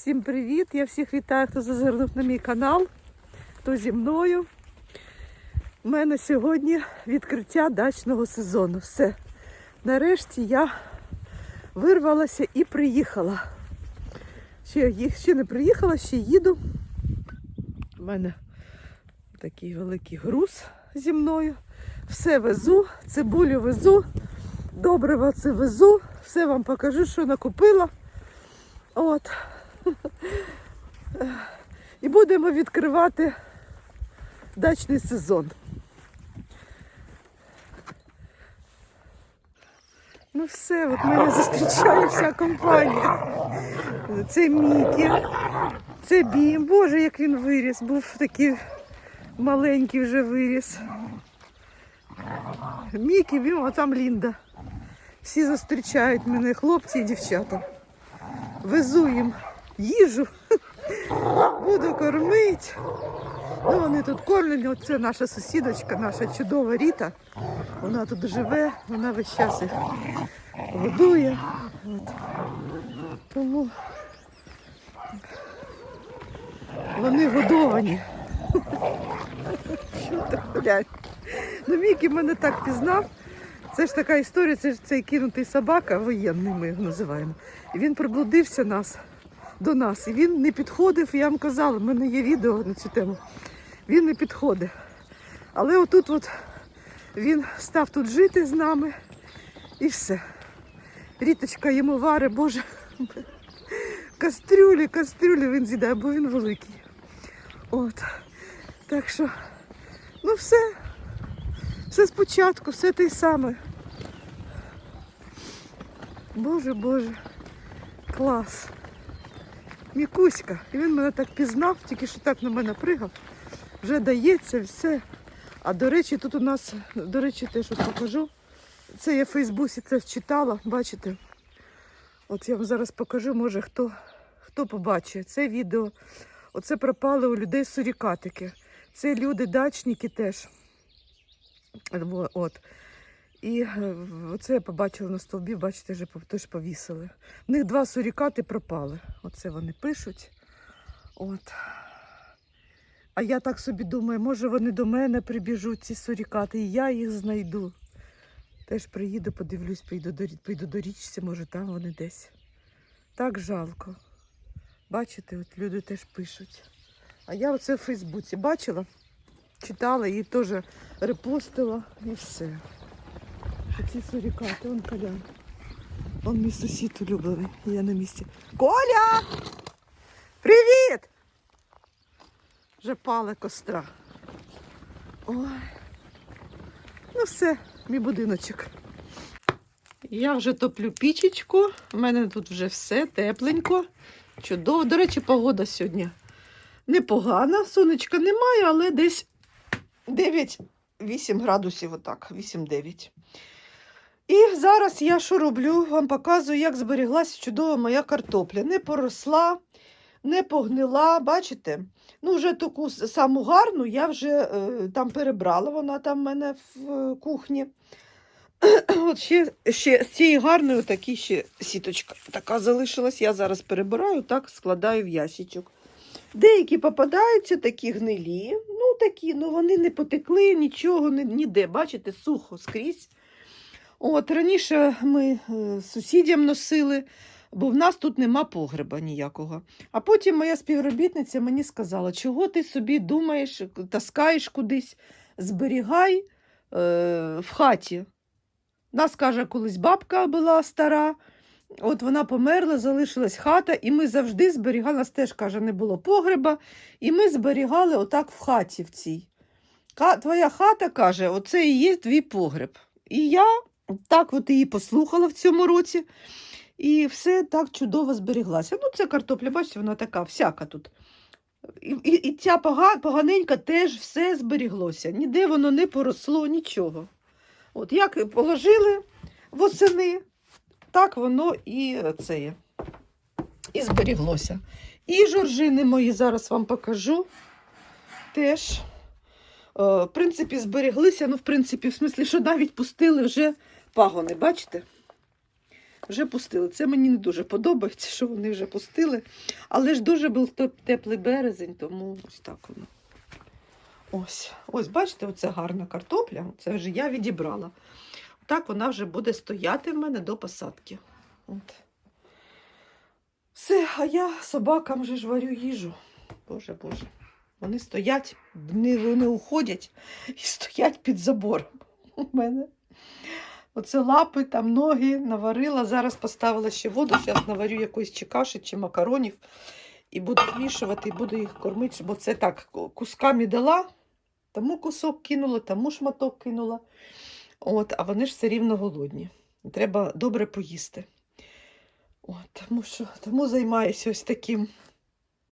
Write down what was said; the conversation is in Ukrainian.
Всім привіт! Я всіх вітаю, хто зазирнув на мій канал, хто зі мною. У мене сьогодні відкриття дачного сезону. Все. Нарешті я вирвалася і приїхала. Ще, ще не приїхала, ще їду. У мене такий великий груз зі мною. Все везу, цибулю везу, добриво це везу, все вам покажу, що накупила. От. І будемо відкривати дачний сезон. Ну все, от мене зустрічає вся компанія. Це Мікі, це Бім. Боже, як він виріс. Був такий маленький вже виріс. Мікі, Бім, а там Лінда. Всі зустрічають мене, хлопці і дівчата. Везу їм їжу, буду кормити. Ну, вони тут кормлені. Оце наша сусідочка, наша чудова Ріта. Вона тут живе, вона весь час їх годує. От. Тому вони годовані. Що ти блядь? Ну, Мікі мене так пізнав. Це ж така історія, це ж цей кинутий собака, воєнний ми його називаємо. І він приблудився нас до нас. І він не підходив, я вам казала, в мене є відео на цю тему. Він не підходив. Але отут от він став тут жити з нами і все. Ріточка йому варить, боже. Кастрюлі, кастрюлі він з'їдає, бо він великий. От. Так що, ну все. Все спочатку, все те саме. Боже, Боже, клас. Мікуська. І він мене так пізнав, тільки що так на мене пригав. Вже дається все. А до речі, тут у нас, до речі, те, що покажу. Це я в Фейсбуці це читала, бачите? От я вам зараз покажу, може хто, хто побачить це відео. Оце пропали у людей сурікатики. Це люди дачники теж. От. І е, оце я побачила на стовбі, бачите, вже теж повісили. В них два сурікати пропали. Оце вони пишуть. От. А я так собі думаю, може вони до мене прибіжуть, ці сурікати, і я їх знайду. Теж приїду, подивлюсь, поїду до, поїду до річці, може там вони десь. Так жалко. Бачите, от люди теж пишуть. А я оце в Фейсбуці бачила, читала і теж репостила і все. Оці сурікати, он колян. Он мій сусід улюблений, я на місці. Коля! Привіт! Вже пале костра. Ой. Ну все, мій будиночок. Я вже топлю пічечку. У мене тут вже все тепленько. Чудово. До речі, погода сьогодні непогана. Сонечка немає, але десь 9-8 градусів, отак, 8-9. І зараз я що роблю? Вам показую, як зберіглася чудова моя картопля. Не поросла, не погнила, бачите? Ну, вже таку саму гарну я вже е, там перебрала, вона там в мене в е, кухні. От ще, ще з цієї гарної такі ще сіточка така залишилась. Я зараз перебираю, так складаю в ящичок. Деякі попадаються, такі гнилі, ну такі, ну вони не потекли, нічого, ні- ніде, бачите, сухо скрізь. От, раніше ми е, сусідям носили, бо в нас тут нема погреба ніякого. А потім моя співробітниця мені сказала, чого ти собі думаєш, таскаєш кудись, зберігай е, в хаті. Нас, каже, колись бабка була стара, от вона померла, залишилась хата, і ми завжди зберігали, нас теж, каже, не було погреба, і ми зберігали отак в хаті в цій. Твоя хата, каже, оце і є твій погреб. І я так от її послухала в цьому році, і все так чудово зберіглася. Ну, це картопля, бачите, вона така всяка тут. І, і, і ця пога, поганенька теж все зберіглося. Ніде воно не поросло, нічого. От як положили восени, так воно і це. І зберіглося. І жоржини мої зараз вам покажу. Теж, е, в принципі, збереглися. Ну, в принципі, в смислі, що навіть пустили вже пагони, бачите? вже пустили. Це мені не дуже подобається, що вони вже пустили. Але ж дуже був теплий березень, тому ось так воно. Ось, ось, бачите, оце гарна картопля. Це вже я відібрала. Так вона вже буде стояти в мене до посадки. От. Все, а я собакам вже ж варю їжу. Боже, Боже. Вони стоять, вони, вони уходять і стоять під забором у мене. Оце лапи, там ноги наварила. Зараз поставила ще воду. Зараз наварю якоїсь чи каші, чи макаронів. І буду змішувати, і буду їх кормити, бо це так кусками дала, тому кусок кинула, тому шматок кинула. От, а вони ж все рівно голодні. Треба добре поїсти. От, тому, що, тому займаюся ось таким